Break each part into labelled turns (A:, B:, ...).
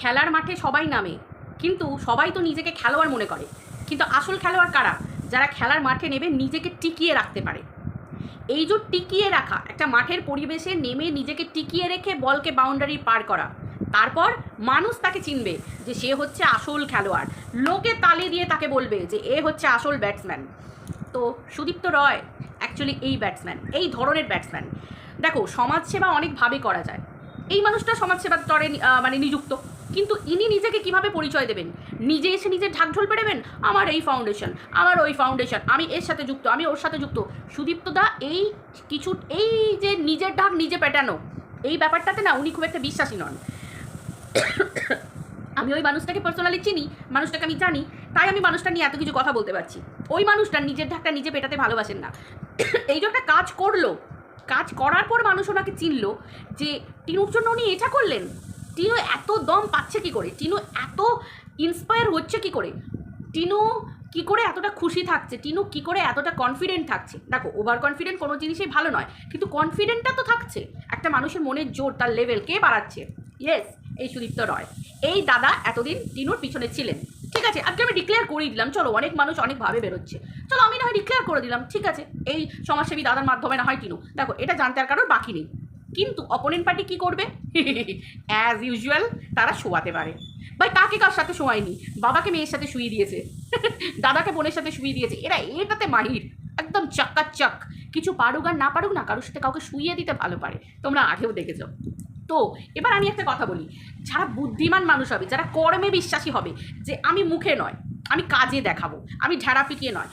A: খেলার মাঠে সবাই নামে। কিন্তু সবাই তো নিজেকে খেলোয়াড় মনে করে। কিন্তু আসল খেলোয়াড় কারা? যারা খেলার মাঠে নেবে নিজেকে টিকিয়ে রাখতে পারে। এই যে টিকিয়ে রাখা, একটা মাঠের পরিবেশে নেমে নিজেকে টিকিয়ে রেখে বলকে বাউন্ডারি পার করা, তারপর মানুষ তাকে চিনবে যে সে হচ্ছে আসল খেলোয়াড়। লোকে তালি দিয়ে তাকে বলবে যে এ হচ্ছে আসল ব্যাটসম্যান তো সুদীপ্ত রয় অ্যাকচুয়ালি এই ব্যাটসম্যান এই ধরনের ব্যাটসম্যান দেখো, সমাজসেবা অনেকভাবে করা যায়। এই মানুষটা সমাজসেবার তরে মানে নিযুক্ত। কিন্তু ইনি নিজেকে কীভাবে পরিচয় দেবেন? নিজে এসে নিজে ঢাকঢোল পেড়েবেন আমার এই ফাউন্ডেশন আমার ওই ফাউন্ডেশন আমি এর সাথে যুক্ত, আমি ওর সাথে যুক্ত। সুদীপ্ত দা, এই কিছু, এই যে নিজের ঢাক নিজে পেটানো, এই ব্যাপারটাতে না উনি খুব একটা বিশ্বাসী নন। আমি ওই মানুষটাকে পার্সোনালি চিনি, মানুষটাকে আমি জানি, তাই আমি মানুষটা নিয়ে এত কিছু কথা বলতে পারছি। ওই মানুষটা নিজের ঢাকটা নিজে পেটাতে ভালোবাসেন না। এই যে একটা কাজ করল কাজ করার পর মানুষ ওনাকে চিনলো যে টিনুর জন্য উনি এটা করলেন। টিনু এত দম পাচ্ছে কি করে? টিনু এত ইন্সপায়ার হচ্ছে কি করে? টিনু কি করে এতটা খুশি থাকছে? টিনু কি করে এতটা কনফিডেন্ট থাকছে? দেখো ওভার কনফিডেন্ট কোনো জিনিসই ভালো নয়, কিন্তু কনফিডেন্টটা তো থাকছে। একটা মানুষের মনের জোর, তার লেভেল কে বাড়াচ্ছে। ইয়েস এই সুদীপ্ত রয়। এই দাদা এতদিন টিনুর পিছনে ছিলেন। আছে, আজকে আমি ডিক্লেয়ার করেই দিলাম। চলো, অনেক মানুষ অনেকভাবে বেরোচ্ছে। চলো, আমি না হয় ডিক্লেয়ার করে দিলাম, ঠিক আছে? এই সমাজসেবী দাদার মাধ্যমে না হয় টিনু। দেখো, এটা জানতে আর কারোর বাকি নেই। কিন্তু অপোনেন্ট পার্টি কী করবে? অ্যাজ ইউজুয়াল তারা শোয়াতে পারে। ভাই, কাকে কার সাথে শোয়ায়নি? বাবাকে মেয়ের সাথে শুয়ে দিয়েছে। দাদাকে বোনের সাথে শুয়ে দিয়েছে। এরা এটাতে মাহির। একদম চাক্কাচাক কিছু পারুক আর না পারুক না, কারোর সাথে কাউকে শুইয়ে দিতে ভালো পারে। তোমরা আগেও দেখেছ। তো, এবার আমি একটা কথা বলি। যারা বুদ্ধিমান মানুষ হবে, যারা কর্মে বিশ্বাসী হবে, যে আমি মুখে নয়, আমি কাজে দেখাবো, আমি ঝাড়া পিটিয়ে নয়,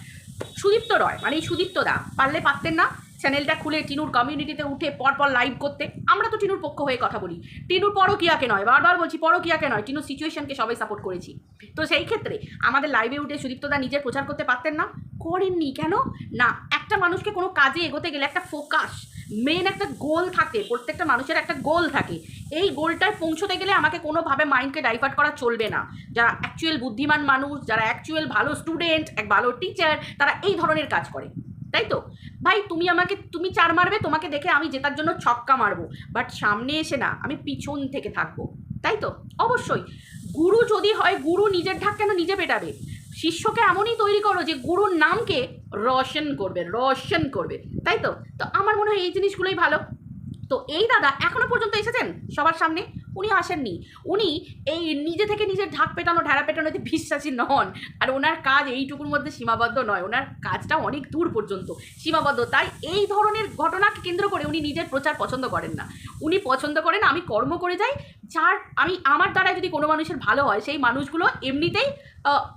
A: সুদীপ্ত রয় মানে এই সুদীপ্ত দা পারলে পারতেন না চ্যানেলটা খুলে টিনুর কমিউনিটিতে উঠে পরপর লাইভ করতে। আমরা তো টিনুর পক্ষ হয়ে কথা বলি। টিনুর পরকিয়াকে নয়, বারবার বলছি পরকিয়াকে নয়, টিনুর সিচুয়েশনকে সবাই সাপোর্ট করেছি। তো সেই ক্ষেত্রে আমাদের লাইভে উঠে সুদীপ্তদা নিজের প্রচার করতে পারতেন না? করেননি কেন? না, একটা মানুষকে কোনো কাজে এগোতে গেলে একটা ফোকাস মেন একটা গোল থাকে, প্রত্যেকটা মানুষের একটা গোল থাকে। এই গোলটায় পৌঁছতে গেলে আমাকে কোনোভাবে মাইন্ডকে ডাইভার্ট করা চলবে না। যারা অ্যাকচুয়াল বুদ্ধিমান মানুষ, যারা অ্যাকচুয়াল ভালো স্টুডেন্ট এক ভালো টিচার তারা এই ধরনের কাজ করে। তাই তো? ভাই, তুমি আমাকে, তুমি চার মারবে, তোমাকে দেখে আমি জেতার জন্য ছক্কা মারবো। বাট সামনে এসে না, আমি পিছন থেকে থাকব। তাই তো? অবশ্যই। গুরু যদি হয়, গুরু নিজের ঢাক কেন নিজে পেটাবে? শিষ্যকে এমনই তৈরি করো যে গুরুর নামকে রোশন করবে রোশন করবে। তাই তো? তো আমার মনে হয় এই জিনিসগুলোই ভালো। তো এই দাদা এখনও পর্যন্ত এসেছেন? সবার সামনে? উনি আসেননি। উনি এই নিজে থেকে নিজের ঢাক পেটানো, ঢেড়া পেটানোতে বিশ্বাসী নন, আর ওনার কাজ এইটুকুর মধ্যে সীমাবদ্ধ নয়। ওনার কাজটা অনেক দূর পর্যন্ত সীমাবদ্ধ। তাই এই ধরনের ঘটনাকে কেন্দ্র করে উনি নিজের প্রচার পছন্দ করেন না। উনি পছন্দ করেন আমি কর্ম করে যাই, যার আমি, আমার দ্বারা যদি কোনো মানুষের ভালো হয়, সেই মানুষগুলো এমনিতেই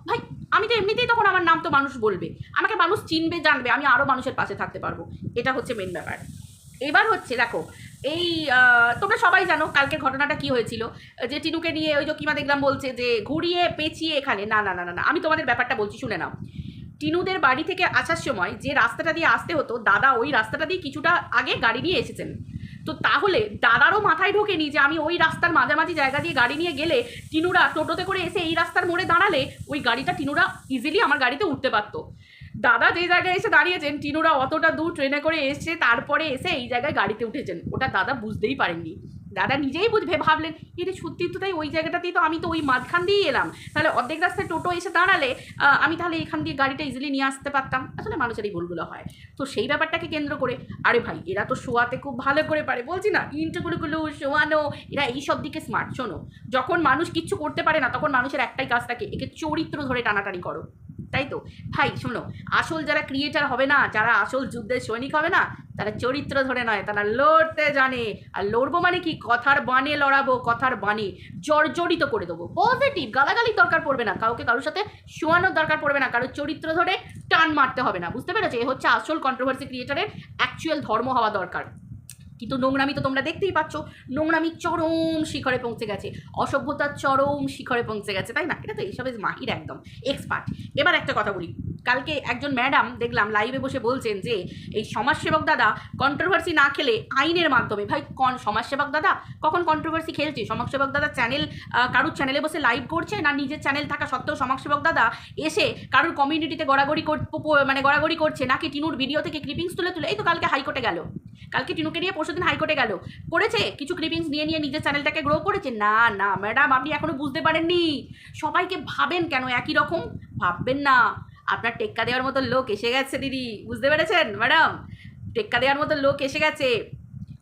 A: ভাই আমি তো এমনিতেই তখন আমার নাম তো মানুষ বলবে। আমাকে মানুষ চিনবে, জানবে, আমি আরও মানুষের পাশে থাকতে পারব। এটা হচ্ছে মেন ব্যাপার। এবার হচ্ছে দেখো, এই তোমরা সবাই জানো কালকে ঘটনাটা কি হয়েছিল। যে টিনুকে নিয়ে ওই যে কিমা দেখলাম বলছে যে ঘুরিয়ে পেঁচিয়ে এখানে, না না না না না, আমি তোমাদের ব্যাপারটা বলছি, শুনে নাও। টিনুদের বাড়ি থেকে আসার সময় যে রাস্তাটা দিয়ে আসতে হতো, দাদা ওই রাস্তাটা দিয়ে কিছুটা আগে গাড়ি নিয়ে এসেছেন। তো তাহলে দাদারও মাথায় ঢোকেনি যে আমি ওই রাস্তার মাঝামাঝি জায়গা দিয়ে গাড়ি নিয়ে গেলে টিনুরা টোটোতে করে এসে এই রাস্তার মোড়ে দাঁড়ালে ওই গাড়িটা টিনুরা ইজিলি আমার গাড়িতে উঠতে পারতো। দাদা যে জায়গায় এসে দাঁড়িয়েছেন, টিনুরা অতটা দূর ট্রেনে করে এসে তারপরে এসে এই জায়গায় গাড়িতে উঠেছেন। ওটা দাদা বুঝতেই পারেননি। দাদা নিজেই বুঝবে, ভাবলেন এটা সত্যি তো তাই ওই জায়গাটাতেই তো আমি তো ওই মাঝখান দিয়েই এলাম। তাহলে অর্ধেক রাস্তায় টোটো এসে দাঁড়ালে আমি তাহলে এখান দিয়ে গাড়িটা ইজিলি নিয়ে আসতে পারতাম। আসলে মানুষের এই ভুলগুলো হয়। তো সেই ব্যাপারটাকে কেন্দ্র করে, আরে ভাই, এরা তো শোয়াতে খুব ভালো করে পারে। বলছি না ইন্টারগুলো শোয়ানো, এরা এই সব দিকে স্মার্ট শোনো। যখন মানুষ কিচ্ছু করতে পারে না, তখন মানুষের একটাই কাজ থাকে, একে চরিত্র ধরে টানাটানি করো। তাই তো ভাই, শোনো, আসল যারা ক্রিয়েটার হবে না, যারা আসল যুদ্ধের সৈনিক হবে না, তারা চরিত্র ধরে নয়, তারা লড়তে জানে। আর লড়বো মানে কি? কথার বানে লড়াবো, কথার বানে জর্জরিত করে দেবো। পজিটিভ গালাগালির দরকার পড়বে না, কাউকে কারোর সাথে শোয়ানোর দরকার পড়বে না, কারোর চরিত্র ধরে টান মারতে হবে না, বুঝতে পেরেছ? এ হচ্ছে আসল কন্ট্রোভার্সি ক্রিয়েটারের অ্যাকচুয়াল ধর্ম হওয়া দরকার। কিন্তু নোংরামি তো তোমরা দেখতেই পাচ্ছ। নোংরামি চরম শিখরে পৌঁছে গেছে। অসভ্যতার চরম শিখরে পৌঁছে গেছে, তাই না? এটা তো এইসব মাহির একদম এক্সপার্ট এবার একটা কথা বলি। কালকে একজন ম্যাডাম দেখলাম লাইভে বসে বলছেন যে, এই সমাজসেবক দাদা কন্ট্রোভার্সি না খেলে আইনের মাধ্যমে। ভাই, কন, সমাজসেবক দাদা? কখন কন্ট্রোভার্সি খেলছে? সমাজসেবক দাদা চ্যানেল কারুর চ্যানেলে বসে লাইভ করছে না নিজের চ্যানেল থাকা সত্ত্বেও সমাজসেবক দাদা এসে কারুর কমিউনিটিতে গড়াগড়ি মানে গড়াগড়ি করছে নাকি টিনুর ভিডিও থেকে ক্লিপিংস তুলে তুলে? এই তো কালকে হাইকোর্টে গেল। কালকে টিনুকে নিয়ে পরশুদিন হাইকোর্টে গেল। করেছে? কিছু ক্লিপিংস নিয়ে নিয়ে নিজের চ্যানেলটাকে গ্রো করেছে? না না, ম্যাডাম, আপনি এখনও বুঝতে পারেননি। সবাইকে ভাবেন কেন একই রকম? ভাববেন না। আপনার টেক্কা দেওয়ার মতো লোক এসে গেছে, দিদি। বুঝতে পেরেছেন, ম্যাডাম? টেক্কা দেওয়ার মতো লোক এসে গেছে।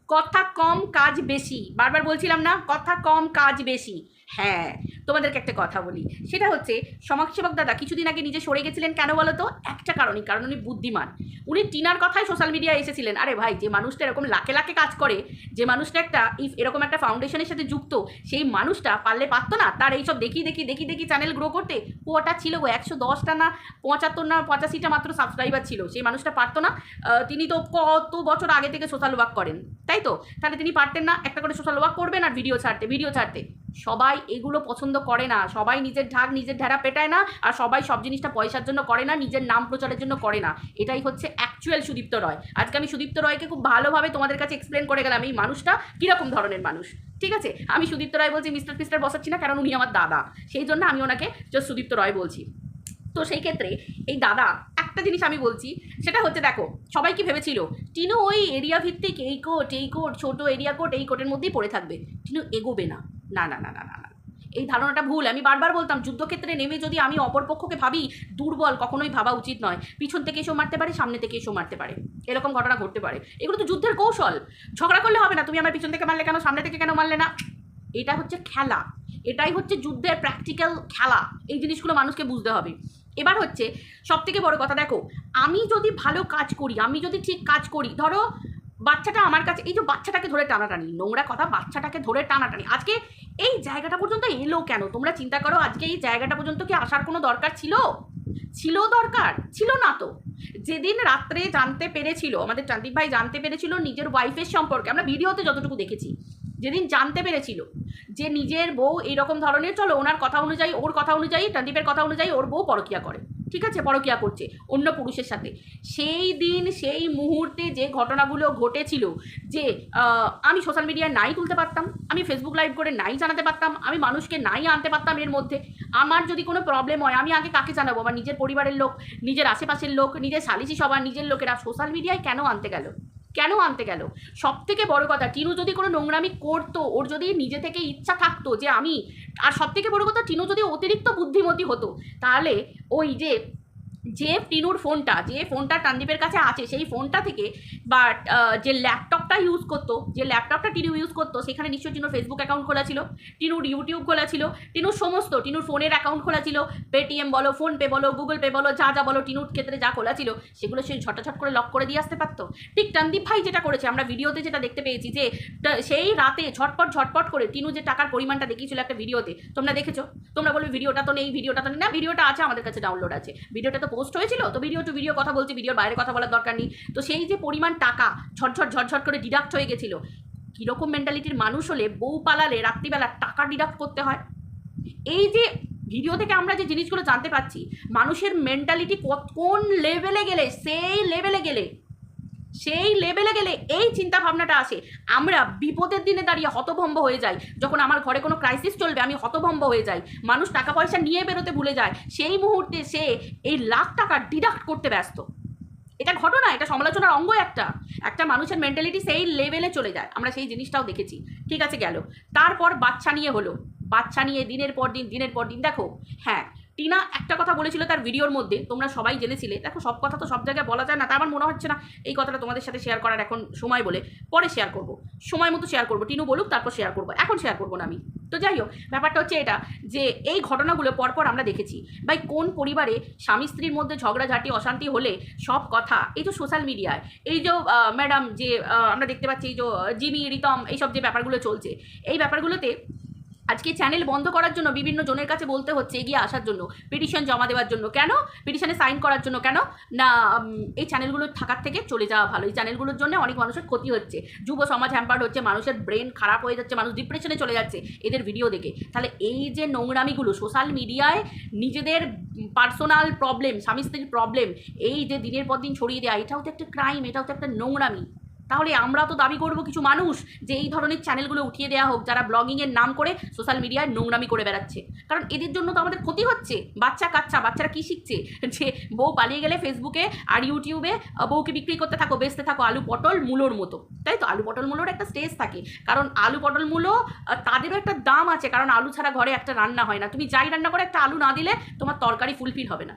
A: কথা কম, কাজ বেশি। বারবার বলছিলাম না, কথা কম, কাজ বেশি। হ্যাঁ তোমাদেরকে একটা কথা বলি। সেটা হচ্ছে সমাজসেবক দাদা কিছুদিন আগে নিজে সরে গেছিলেন কেন বলো তো? একটা কারণই, কারণ উনি বুদ্ধিমান। উনি টিনার কথায় সোশ্যাল মিডিয়ায় এসেছিলেন। আরে ভাই, যে মানুষটা এরকম লাখে লাখে কাজ করে, যে মানুষটা একটা ইফ এরকম একটা ফাউন্ডেশনের সাথে যুক্ত, সেই মানুষটা পারলে পারতো না। তার এইসব দেখি দেখি দেখি দেখি চ্যানেল গ্রো করতে ওটা ছিল গো, একশো দশটা না পঁচাত্তর না পঁচাশিটা মাত্র সাবস্ক্রাইবার ছিল। সেই মানুষটা পারতো না। তিনি তো কত বছর আগে থেকে সোশ্যাল ওয়ার্ক করেন। তাই তো? তাহলে তিনি পারতেন না একটা করে সোশ্যাল ওয়ার্ক করবেন আর ভিডিও ছাড়তে ভিডিও ছাড়তে। সবাই এগুলো পছন্দ করে না। সবাই নিজের ঢাক নিজের ঢেরা পেটায় না, আর সবাই সব জিনিসটা পয়সার জন্য করে না, নিজের নাম প্রচারের জন্য করে না। এটাই হচ্ছে অ্যাকচুয়াল সুদীপ্ত রয়। আজকে আমি সুদীপ্ত রয়কে খুব ভালোভাবে তোমাদের কাছে এক্সপ্লেন করে গেলাম এই মানুষটা কীরকম ধরনের মানুষ। ঠিক আছে? আমি সুদীপ্ত রায় বলছি মিস্টার ফিস্টার বসাচ্ছি না, কারণ উনি আমার দাদা। সেই জন্য আমি ওনাকে জাস্ট সুদীপ্ত রয় বলছি। তো সেই ক্ষেত্রে এই দাদা, একটা জিনিস আমি বলছি, সেটা হচ্ছে দেখো, সবাই কি ভেবেছিল, টিনু ওই এরিয়া ভিত্তিক এই কোট এই কোট ছোটো এরিয়া কোট এই কোটের মধ্যেই পড়ে থাকবে। টিনু এগোবে না। না না না না না না। এই ধারণাটা ভুল। আমি বারবার বলতাম, যুদ্ধক্ষেত্রে নেমে যদি আমি অপরপক্ষকে ভাবি, দুর্বল, কখনোই ভাবা উচিত নয়। পিছন থেকে এসেও মারতে পারে, সামনে থেকে এসেও মারতে পারে। এরকম ঘটনা ঘটতে পারে। এগুলো তো যুদ্ধের কৌশল। ঝগড়া করলে হবে না, তুমি আমার পিছন থেকে মারলে কেন, সামনে থেকে কেন মারলে না? এটা হচ্ছে খেলা। এটাই হচ্ছে যুদ্ধের প্র্যাকটিক্যাল খেলা। এই জিনিসগুলো মানুষকে বুঝতে হবে। এবার হচ্ছে সব থেকে বড় কথা, দেখো, আমি যদি ভালো কাজ করি, আমি যদি ঠিক কাজ করি, ধরো বাচ্চাটা আমার কাছে, এই যে বাচ্চাটাকে ধরে টানাটানি, নোংরা কথা, বাচ্চাটাকে ধরে টানাটানি। আজকে এই জায়গাটা পর্যন্ত এলো কেন? তোমরা চিন্তা করো, আজকে এই জায়গাটা পর্যন্ত কি আসার কোনো দরকার ছিল? ছিল দরকার, ছিল না তো। যেদিন রাত্রে জানতে পেরেছিল, আমাদের চান্দিপ ভাই জানতে পেরেছিল নিজের ওয়াইফের সম্পর্কে, আমরা ভিডিওতে যতটুকু দেখেছি, যেদিন জানতে পেরেছিল যে নিজের বউ এইরকম ধরনের, চলো ওনার কথা অনুযায়ী, ওর কথা অনুযায়ী ট্রান্দিপের কথা অনুযায়ী ওর বউ পরকিয়া করে। ঠিক আছে, পরকিয়া করছে অন্য পুরুষের সাথে। সেই দিন, সেই মুহূর্তে যে ঘটনাগুলো ঘটেছিল যে আমি সোশ্যাল মিডিয়ায় নাই তুলতে পারতাম, আমি ফেসবুক লাইভ করে নাই জানাতে পারতাম, আমি মানুষকে নাই আনতে পারতাম এর মধ্যে, আমার যদি কোনো প্রবলেম হয়, আমি আগে কাকে জানাব? আমার নিজের পরিবারের লোক, নিজের আশেপাশের লোক, নিজের সালিশি সবার নিজের লোকেরা সোশ্যাল মিডিয়ায় কেন আনতে গেল? কেন আনতে গেল? সব থেকে বড় কথা, টিনু যদি কোনো নোংরামি করতো, ওর যদি নিজে থেকে ইচ্ছা থাকতো যে আমি, আর সব থেকে বড় কথা, টিনু যদি অতিরিক্ত বুদ্ধিমতী হতো, তাহলে ওই যে যে টিনুর ফোনটা, যে ফোনটা টানদীপের কাছে আছে, সেই ফোনটা থেকে বা যে ল্যাপটপটা ইউজ করতো, যে ল্যাপটপটা টিনু ইউজ করতো, সেখানে নিশ্চয়ই টিনুর ফেসবুক অ্যাকাউন্ট খোলা ছিল, টিনুর ইউটিউব খোলা ছিল, টিনুর সমস্ত, টিনুর ফোনের অ্যাকাউন্ট খোলা ছিল পেটিএম বলো ফোনপে বলো গুগল পে বলো, যা যা বলো, টিনুর ক্ষেত্রে যা খোলা ছিল, সেগুলো সে ঝটাঝট করে লক করে দিয়ে আসতে পারতো। ঠিক টানদীপ ভাই যেটা করেছে, আমরা ভিডিওতে যেটা দেখতে পেয়েছি যে সেই রাতে ঝটপট ঝটপট করে টিনু যে টাকার পরিমাণটা দেখিয়েছিল একটা ভিডিওতে তোমরা দেখেছ? তোমরা বলবে, ভিডিওটা তো নেই, ভিডিওটা তো নেই। না, ভিডিওটা আছে, আমাদের কাছে ডাউনলোড আছে। ভিডিওটা তো পোস্ট হয়েছিল, তো ভিডিও টু ভিডিও কথা বলছি ভিডিওর বাইরে কথা বলার দরকার নেই। তো সেই যে পরিমাণ টাকা ঝটঝট ঝটঝট করে ডিডাক্ট হয়ে গেছিল, কীরকম মেন্টালিটির মানুষ হলে বউ পালালে রাত্রিবেলা টাকা ডিডাক্ট করতে হয়? এই যে ভিডিও থেকে আমরা যে জিনিসগুলো জানতে পাচ্ছি মানুষের মেন্টালিটি কোন লেভেলে গেলে, সেই লেভেলে গেলে সেই লেভেলে গেলে এই চিন্তা ভাবনাটা আসে। আমরা বিপদের দিনে দাঁড়িয়ে হতভম্ব হয়ে যাই। যখন আমার ঘরে কোনো ক্রাইসিস চলবে, আমি হতভম্ব হয়ে যাই। মানুষ টাকা পয়সা নিয়ে বেরোতে ভুলে যায়। সেই মুহূর্তে সে এই লাখ টাকা ডিডাক্ট করতে ব্যস্ত। এটা ঘটনা, এটা সমালোচনার অঙ্গ একটা। একটা মানুষের মেন্টালিটি সেই লেভেলে চলে যায়। আমরা সেই জিনিসটাও দেখেছি। ঠিক আছে গেল। তারপর বাচ্চা নিয়ে হলো। বাচ্চা নিয়ে দিনের পর দিন, দিনের পর দিন। দেখো হ্যাঁ টিনা একটা কথা বলেছিল তার ভিডিওর মধ্যে, তোমরা সবাই জেনেছিলে। দেখো, সব কথা তো সব জায়গায় বলা যায় না তার আমার মনে হচ্ছে না এই কথাটা তোমাদের সাথে শেয়ার করার এখন সময় বলে। পরে শেয়ার করব। সময় মতো শেয়ার করব। টিনু বলুক, তারপর শেয়ার করব। এখন শেয়ার করব না আমি। তো যাই হোক, ব্যাপারটা হচ্ছে এটা যে, এই ঘটনাগুলো পরপর আমরা দেখেছি। ভাই, কোন পরিবারে স্বামী স্ত্রীর মধ্যে ঝগড়াঝাটি, অশান্তি হলে সব কথা, এই যে সোশ্যাল মিডিয়ায় এই যে ম্যাডাম যে আমরা দেখতে পাচ্ছি এই যে, জিমি, রিতম, এইসব যে ব্যাপারগুলো চলছে, এই ব্যাপারগুলোতে আজকে চ্যানেল বন্ধ করার জন্য বিভিন্ন জনের কাছে বলতে হচ্ছে এগিয়ে আসার জন্য পিটিশন জমা দেওয়ার জন্য। কেন? পিটিশনে সাইন করার জন্য কেন? না এই চ্যানেলগুলো থাকার থেকে চলে যাওয়া ভালো। এই চ্যানেলগুলোর জন্য অনেক মানুষের ক্ষতি হচ্ছে। যুব সমাজ হ্যাম্পার্ড হচ্ছে, মানুষের ব্রেন খারাপ হয়ে যাচ্ছে, মানুষ ডিপ্রেশনে চলে যাচ্ছে এদের ভিডিও দেখে। তাহলে এই যে নোংরামিগুলো সোশ্যাল মিডিয়ায় নিজেদের পার্সোনাল প্রবলেম স্বামী স্ত্রীর প্রবলেম এই যে দিনের পর দিন ছড়িয়ে দেওয়া এটাও তো একটা ক্রাইম এটাও তো একটা নোংরামি। তাহলে আমরা তো দাবি করব কিছু মানুষ যে এই ধরনের চ্যানেলগুলো উঠিয়ে দেওয়া হোক, যারা ব্লগিংয়ের নাম করে সোশ্যাল মিডিয়ায় নোংরামি করে বেড়াচ্ছে। কারণ এদের জন্য তো আমাদের ক্ষতি হচ্ছে। বাচ্চা কাচ্চা, বাচ্চারা কী শিখছে? যে বউ পালিয়ে গেলে ফেসবুকে আর ইউটিউবে বউকে বিক্রি করতে থাকো, বেচতে থাকো আলু পটল মূলোর মতো। তাই তো? আলু পটল মূলোর একটা স্টেজ থাকে। কারণ আলু পটল মূলো তাদেরও একটা দাম আছে। কারণ আলু ছাড়া ঘরে একটা রান্না হয় না। তুমি যাই রান্না করে, একটা আলু না দিলে তোমার তরকারি ফুলফিল হবে না।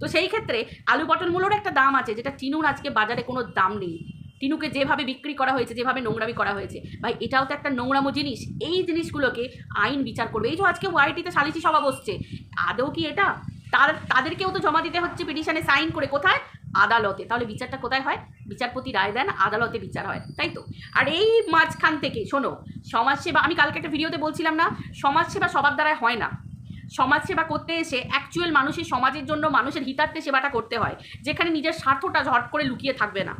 A: তো সেই ক্ষেত্রে আলু পটল মূলোর একটা দাম আছে, যেটা টিনুর আজকে বাজারে কোনো দাম নেই। টিনুকে যেভাবে বিক্রি করা হয়েছে, যেভাবে নোংরামি করা হয়েছে, ভাই এটাও তো একটা নোংরামো জিনিস। এই জিনিসগুলোকে আইন বিচার করবে। এই যে আজকে ওয়াইটিতে সালিসি সভা বসছে, আদৌ কি এটা? তার, তাদেরকেও তো জমা দিতে হচ্ছে, পিটিশনে সাইন করে কোথায়? আদালতে। তাহলে বিচারটা কোথায় হয়? বিচারপতি রায় দেন, আদালতে বিচার হয়। তাই তো? আর এই মাঝখান থেকে, শোনো, সমাজসেবা, আমি কালকে একটা ভিডিওতে বলছিলাম না, সমাজসেবা সবার দ্বারাই হয় না। সমাজসেবা করতে এসে অ্যাকচুয়াল মানুষের সমাজের জন্য মানুষের হিতার্থে সেবাটা করতে হয়, যেখানে নিজের স্বার্থটা ঝট করে লুকিয়ে থাকবে না।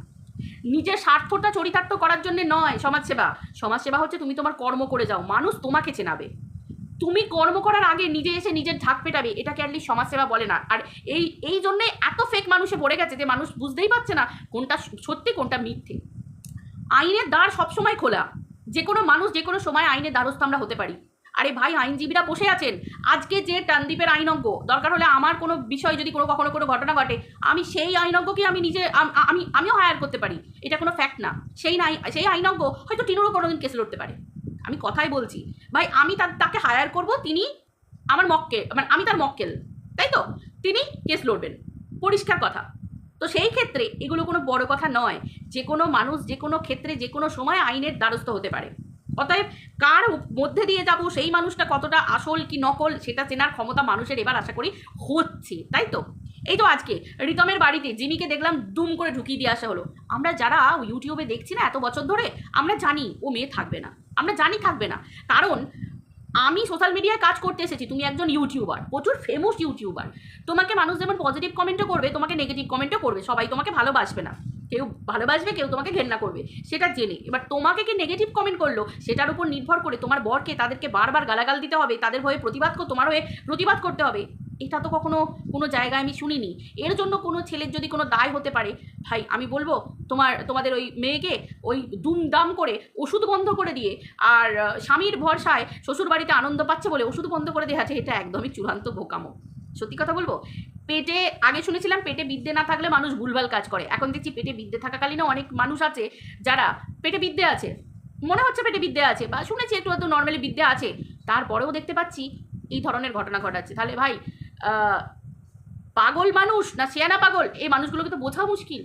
A: নিজের স্বার্থটা চরিতার্থ করার জন্য নয় সমাজসেবা। সমাজসেবা হচ্ছে তুমি তোমার কর্ম করে যাও, মানুষ তোমাকে চেনাবে। তুমি কর্ম করার আগে নিজে এসে নিজের ঢাক পেটাবে এটাকে অ্যাটলিস্ট সমাজসেবা বলে না। আর এই এই জন্যে এত ফেক মানুষে পড়ে গেছে যে মানুষ বুঝতেই পারছে না কোনটা সত্যি, কোনটা মিথ্যে। আইনের দ্বার সবসময় খোলা। যে কোনো মানুষ যে কোনো সময় আইনের দ্বারস্থ আমরা হতে পারি। আরে ভাই, আইনজীবীরা বসে আছেন। আজকে যে টানদ্বীপের আইনজ্ঞ দরকার হলে আমার কোনো বিষয় যদি কোনো কখনো কোনো ঘটনা ঘটে, আমি সেই আইনজ্ঞকে আমি নিজে, আমি আমিও হায়ার করতে পারি। এটা কোনো ফ্যাক্ট না। সেই নাই, সেই আইনজ্ঞ হয়তো টিনুরও কোনোদিন কেস লড়তে পারে। আমি কথাই বলছি, ভাই, আমি তার তাকে হায়ার করব, তিনি আমার মক্কে মানে আমি তার মক্কেল, তাই তো? তিনি কেস লড়বেন। পরিষ্কার কথা। তো সেই ক্ষেত্রে এগুলো কোনো বড় কথা নয়। যে কোনো মানুষ যে কোনো ক্ষেত্রে যে কোনো সময় আইনের দ্বারস্থ হতে পারে। অতএব কার মধ্যে দিয়ে যাব, সেই মানুষটা কতটা আসল কি নকল, সেটা চেনার ক্ষমতা মানুষের এবার আশা করি হচ্ছে, তাই তো? এই তো আজকে, রিতমের বাড়িতে জিমিকে দেখলাম দুম করে ঢুকিয়ে দিয়ে আসা হলো। আমরা যারা ইউটিউবে দেখছি না এত বছর ধরে, আমরা জানি ও মেয়ে থাকবে না, আমরা জানি থাকবে না। কারণ আমি সোশ্যাল মিডিয়ায় কাজ করতে এসেছি, তুমি একজন ইউটিউবার, প্রচুর ফেমাস ইউটিউবার। তোমাকে মানুষ যেমন পজিটিভ কমেন্টও করবে, তোমাকে নেগেটিভ কমেন্টও করবে, সবাই তোমাকে ভালোবাসবে না। কেউ ভালোবাসবে, কেউ তোমাকে ঘেন্না করবে, সেটা জেনে। এবার তোমাকে কি নেগেটিভ কমেন্ট করল, সেটার উপর নির্ভর করে তোমার বরকে তাদেরকে বারবার গালাগাল দিতে হবে, তাদের হয়ে প্রতিবাদ তোমার হয়ে প্রতিবাদ করতে হবে। এটা তো কখনো কোনো জায়গায় আমি শুনিনি। এর জন্য কোনো ছেলের যদি কোনো দায় হতে পারে, ভাই আমি বলব তোমার, তোমাদের ওই মেয়েকে ওই দুমদাম করে ওষুধ বন্ধ করে দিয়ে, আর স্বামীর ভরসায় শ্বশুর বাড়িতে আনন্দ পাচ্ছে বলে ওষুধ বন্ধ করে দেওয়া আছে, এটা একদমই চূড়ান্ত বোকামো। সত্যি কথা বলব? পেটে, আগে শুনেছিলাম পেটে বিদ্যে না থাকলে মানুষ ভুলভাল কাজ করে। এখন দেখছি পেটে বিদ্যে থাকাকালীনও অনেক মানুষ আছে যারা পেটে বিদ্যে আছে। মনে হচ্ছে পেটে বিদ্যে আছে বা শুনেছি একটু হয়তো নর্মালি বিদ্যে আছে। তারপরেও দেখতে পাচ্ছি এই ধরনের ঘটনা ঘটাচ্ছে। তাহলে ভাই পাগল মানুষ না শেয়ানা পাগল? এই মানুষগুলোকে তো বোঝা মুশকিল।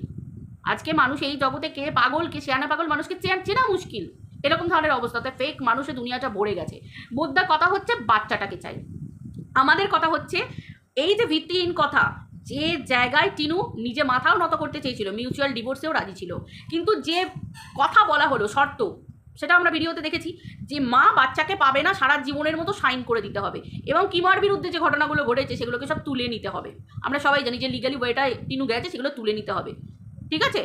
A: আজকে মানুষ এই জগতে কে পাগল, কে শেয়ানা পাগল, মানুষকে চেনা মুশকিল। এরকম ধরনের অবস্থাতে ফেক মানুষের দুনিয়াটা ভরে গেছে। বোদ্ধার কথা হচ্ছে বাচ্চাটাকে চাই। আমাদের কথা হচ্ছে এই যে ভিত্তিহীন কথা, যে জায়গায় টিনু নিজে মাথাও নত করতে চেয়েছিল মিউচুয়াল ডিভোর্সেও রাজি ছিল। কিন্তু যে কথা বলা হলো, শর্ত, সেটা আমরা ভিডিওতে দেখেছি, যে মা বাচ্চাকে পাবে না, সারা জীবনের মতো সাইন করে দিতে হবে। এবং কিমার বিরুদ্ধে যে ঘটনাগুলো ঘটেছে, সেগুলোকে সব তুলে নিতে হবে। আমরা সবাই জানি যে লিগালি ওয়েটা টিনু গেছে, সেগুলো তুলে নিতে হবে। ঠিক আছে?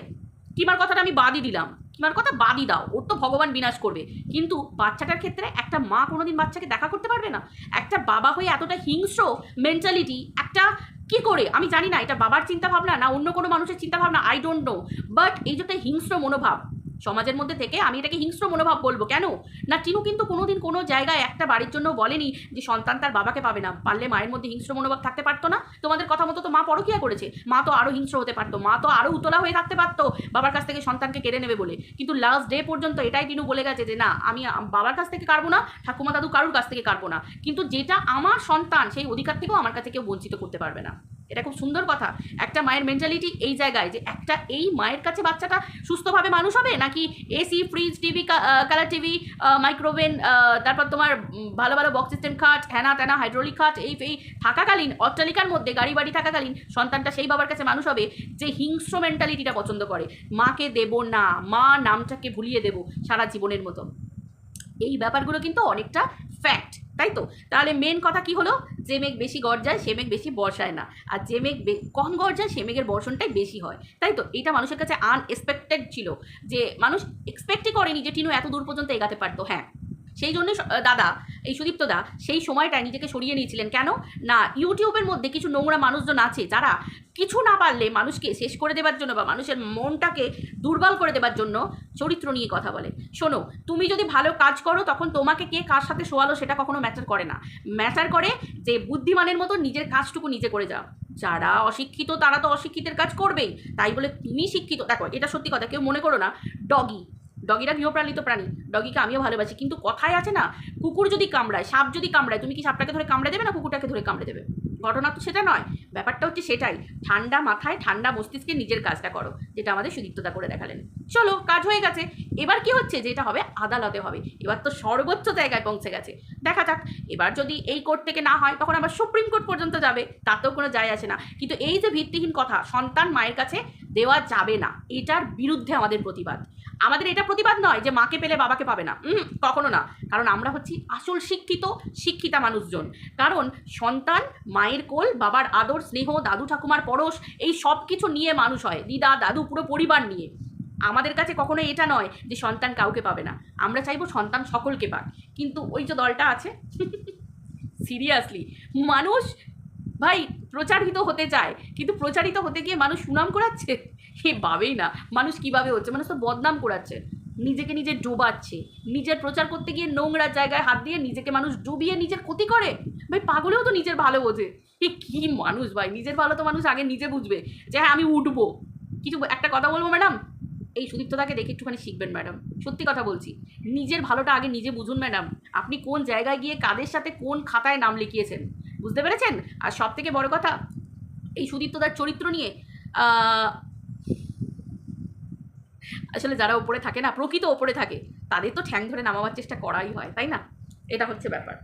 A: কিমার কথাটা আমি বাদই দিলাম। কিমার কথা বাদই দাও, ওর তো ভগবান বিনাশ করবে। কিন্তু বাচ্চাটার ক্ষেত্রে একটা মা কোনোদিন বাচ্চাকে দেখা করতে পারবে না? একটা বাবা হয়ে এতটা হিংস্র মেন্টালিটি একটা কি করে? আমি জানি না, এটা বাবার চিন্তা ভাবনা না অন্য কোনো মানুষের চিন্তাভাবনা আই ডোন্ট নো বাট এই যে হিংস্র মনোভাব সমাজের মধ্যে থেকে আমি এটাকে হিংস্র মনোভাব বলব। কেন? না, টিনু কিন্তু কোনোদিন কোনো জায়গায় একটা বাড়ির জন্য বলেনি যে সন্তান তার বাবাকে পাবে না। পারলে মায়ের মধ্যে হিংস্র মনোভাব থাকতে পারতো না। তোমাদের কথা মতো তো মা পরকিয়া করেছে। মা তো আরও হিংস্র হতে পারতো। মা তো আরও উতলা হয়ে থাকতে পারতো বাবার কাছ থেকে সন্তানকে কেড়ে নেবে বলে। কিন্তু লাস্ট ডে পর্যন্ত এটাই টিনু বলে গেছে যে, না, আমি বাবার কাছ থেকে কারবো না, ঠাকুমা দাদু কারুর কাছ থেকে কারবো না। কিন্তু যেটা আমার সন্তান, সেই অধিকার থেকেও আমার কাছে কেউ বঞ্চিত করতে পারবে না। এটা খুব সুন্দর কথা। একটা মায়ের মেন্টালিটি এই জায়গায় যে একটা এই মায়ের কাছে বাচ্চাটা সুস্থভাবে মানুষ হবে? নাকি AC fridge TV colour TV micro oven তারপর তোমার ভালো ভালো বক্স সিস্টেম খাট হ্যানা ত্যানা হাইড্রোলিক খাট, এই এই থাকাকালীন, অট্টালিকার মধ্যে, গাড়ি বাড়ি থাকাকালীন সন্তানটা সেই বাবার কাছে মানুষ হবে যে হিংস্র মেন্টালিটিটা পছন্দ করে। মাকে দেব না, মা নামটাকে ভুলিয়ে দেব সারা জীবনের মতো এই ব্যাপারগুলো কিন্তু অনেকটা ফ্যাক্ট তাই তো? তাহলে মেন কথা কি হলো? যে মেঘ বেশি গর্জায়, সে মেঘ বেশি বর্ষায় না। আর যে মেঘ কম গর্জায়, সে মেঘের বর্ষণটাই বেশি হয়। তাই তো? এটা মানুষের কাছে আনএক্সপেক্টেড ছিল। যে মানুষ এক্সপেক্টই করেনি যে টিনু এত দূর পর্যন্ত এগাতে পারতো। হ্যাঁ। সেই জন্য দাদা এই সুদীপ্ত দা, সেই সময়টায় নিজেকে সরিয়ে নিয়েছিলেন। কেন? না, ইউটিউবের মধ্যে কিছু নোংরা মানুষজন আছে যারা কিছু না পারলে মানুষকে শেষ করে দেবার জন্য বা মানুষের মনটাকে দুর্বল করে দেবার জন্য চরিত্র নিয়ে কথা বলে। শোনো, তুমি যদি ভালো কাজ করো, তখন তোমাকে কে কার সাথে শোয়ালো সেটা কখনো ম্যাটার করে না। ম্যাটার করে যে বুদ্ধিমানের মতো নিজের কাজটুকু নিজে করে যাও। যারা অশিক্ষিত, তারা তো অশিক্ষিতের কাজ করবেই। তাই বলে তুমি শিক্ষিত। দেখো, এটা সত্যি কথা, কেউ মনে করো না ডগি ডগিরা গৃহপালিত প্রাণী, ডগিকে আমিও ভালোবাসি, কিন্তু কথায় আছে না, কুকুর যদি কামড়ায়, সাপ যদি কামড়ায়, তুমি কি সাপটাকে ধরে কামড়ে দেবে না কুকুরটাকে ধরে কামড়ে দেবে? ঘটনা তো সেটা নয়, ব্যাপারটা হচ্ছে সেটাই, ঠান্ডা মাথায় ঠান্ডা মস্তিষ্কে নিজের কাজটা করো, যেটা আমাদের সুদীপ্ততা করে দেখালেন। চলো, কাজ হয়ে গেছে, এবার কি হচ্ছে যেটা হবে আদালতে হবে, এবার তো সর্বোচ্চ জায়গায় পৌঁছে গেছে, দেখা যাক, এবার যদি এই কোর্ট থেকে না হয়, তখন আবার সুপ্রিম কোর্ট পর্যন্ত যাবে, তাতেও কোনো যায় আসে না, কিন্তু এই যে ভিত্তিহীন কথা, সন্তান মায়ের কাছে দেওয়া যাবে না। এটার বিরুদ্ধে আমাদের প্রতিবাদ। আমাদের এটা প্রতিবাদ নয় যে মাকে পেলে বাবাকে পাবে না। কখনো না। কারণ আমরা হচ্ছি আসল শিক্ষিত, শিক্ষিতা মানুষজন। কারণ সন্তান, মায়ের কোল, বাবার আদর, স্নেহ, দাদু ঠাকুমার পরশ, এই সব কিছু নিয়ে মানুষ হয়। দিদা, দাদু, পুরো পরিবার নিয়ে। আমাদের কাছে কখনো এটা নয় যে সন্তান কাউকে পাবে না। আমরা চাইব সন্তান সকলকে পাক। কিন্তু ওই যে দলটা আছে, সিরিয়াসলি, মানুষ ভাই, প্রচারিত হতে চায়, কিন্তু প্রচারিত হতে গিয়ে মানুষ সুনাম করাচ্ছে? সে ভাবেই না, মানুষ কীভাবে হচ্ছে? মানুষ তো বদনাম করাচ্ছে। নিজেকে নিজে ডোবাচ্ছে। নিজের প্রচার করতে গিয়ে নোংরা জায়গায় হাত দিয়ে নিজেকে মানুষ ডুবিয়ে নিজের ক্ষতি করে? ভাই, পাগলেও তো নিজের ভালো বোঝে। এ কি মানুষ ভাই, নিজের ভালো তো মানুষ আগে নিজে বুঝবে যে হ্যাঁ আমি উঠবো। কিছু একটা কথা বলব, ম্যাডাম? এই সুদীপ্ততাকে দেখে একটুখানি শিখবেন, ম্যাডাম। সত্যি কথা বলছি, নিজের ভালোটা আগে নিজে বুঝুন, ম্যাডাম। আপনি কোন জায়গায় গিয়ে কাদের সাথে কোন খাতায় নাম লিখিয়েছেন? বুঝতে পেরেছেন? আর সব থেকে বড় কথা, এই সুদীপ্তদার চরিত্র নিয়ে আসলে যারা ওপরে থাকে না, প্রকৃত ওপরে থাকে, তাদের তো ঠ্যাং ধরে নামাবার চেষ্টা করাই হয়, তাই না? এটা হচ্ছে ব্যাপার।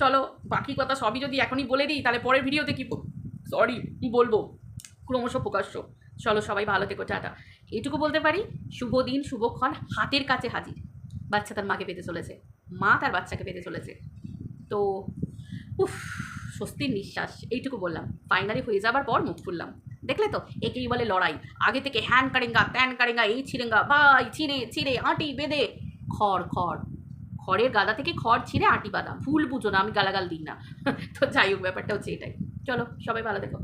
A: চলো, বাকি কথা সবই যদি এখনই বলে দিই, তাহলে পরের ভিডিওতে কি সরি কী বলব? ক্রমশ প্রকাশ্য। চলো, সবাই ভালো থেকো, টাটা। এটুকু বলতে পারি, শুভ দিন শুভক্ষণ হাতের কাছে হাজির। বাচ্চা তার মাকে পেতে চলেছে। মা তার বাচ্চাকে পেতে চলেছে। তো, উফ স্বস্তির নিঃশ্বাস, এইটুকু বললাম। ফাইনালি হয়ে যাবার পর মুখ খুললাম। দেখলে তো? একেই বলে লড়াই। আগে থেকে হ্যান কারেঙ্গা, ত্যান কারেঙ্গা, এই ছিরেঙ্গা ভাই ছিঁড়ে ছিঁড়ে, আঁটি বেঁধে। খড় খড়। খড়ের গাদা থেকে খড় ছিঁড়ে আঁটি বাঁধা। ভুল বুঝো না, আমি গালাগাল দিই না। তো যাই হোক, ব্যাপারটা হচ্ছে এটাই। চলো, সবাই ভালো দেখো